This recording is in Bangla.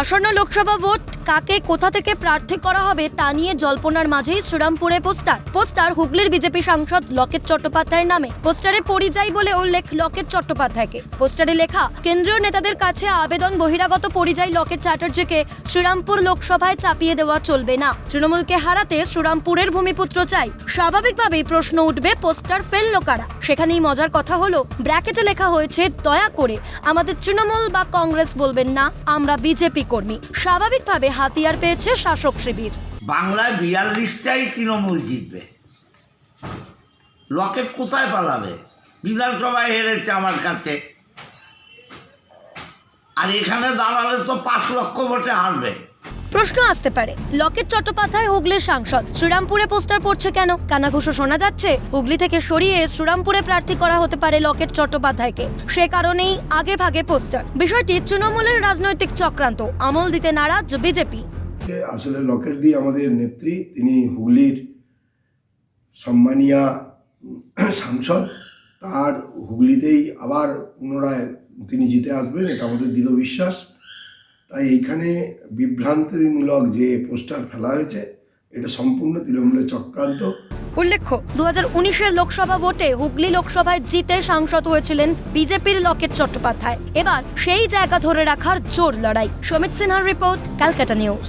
আসন্ন লোকসভা ভোট কাকে কোথা থেকে প্রার্থী করা হবে তা নিয়ে জল্পনার মাঝেই শ্রীরামপুরে পোস্টার। পোস্টার হুগলির বিজেপি সাংসদ লকেট চট্টোপাধ্যায়ের নামে। পোস্টারে পরিযায়ী বলে উল্লেখ লকেট চট্টোপাধ্যায়কে। পোস্টারে লেখা, কেন্দ্রীয় নেতাদের কাছে আবেদন বহিরাগত পরিযায়ী লকেট চ্যাটার্জিকে শ্রীরামপুর লোকসভায় চাপিয়ে দেওয়া চলবে না। তৃণমূলকে হারাতে শ্রীরামপুরের ভূমিপুত্র চাই। স্বাভাবিকভাবেই প্রশ্ন উঠবে, পোস্টার ফেলল কারা? সেখানেই মজার কথা হলো, ব্র্যাকেটে লেখা হয়েছে, দয়া করে আমাদের তৃণমূল বা কংগ্রেস বলবেন না, আমরা বিজেপি কর্মী। স্বাভাবিকভাবে হাতিয়ার পেয়েছে শাসক শিবির। বাংলায় বিয়াল্লিশটাই তৃণমূল জিতবে। লকেট কোথায় পালাবে? বিধানসভায় হেরেছে আমার কাছে। আর এখানে দাঁড়ালে তো পাঁচ লক্ষ ভোটে হারবে। প্রশ্ন আসতে পারে। লকেট চট্টোপাধ্যায় হুগলির সাংসদ। শ্রীরামপুরে পোস্টার পড়ছে কেন? কানাঘুষো শোনা যাচ্ছে? হুগলি থেকে সরিয়ে শ্রীরামপুরে প্রার্থী করা হতে পারে লকেট চট্টোপাধ্যায়কে। সে কারণেই আগে ভাগে পোস্টার। বিষয়টি তৃণমূলের রাজনৈতিক চক্রান্ত। আমল দিতে নারাজ বিজেপি। আসলে লকেট দিয়ে আমাদের নেত্রী, তিনি হুগলির সম্মানিয়া সাংসদ। তার হুগলিতেই আবার পুনরায় তিনি জিতে আসবেন, এটা আমাদের দৃঢ় বিশ্বাস। তাই এইখানে বিভ্রান্তিমূলক যে পোস্টার ফেলা হয়েছে, এটা সম্পূর্ণ তৃণমূলের চক্রান্ত। উল্লেখ্য দু হাজার লোকসভা ভোটে হুগলি লোকসভায় জিতে সাংসদ হয়েছিলেন বিজেপির লকেট চট্টোপাধ্যায়। এবার সেই জায়গা ধরে রাখার জোর লড়াই। সমিত সিনহার রিপোর্ট, ক্যালকাটা নিউজ।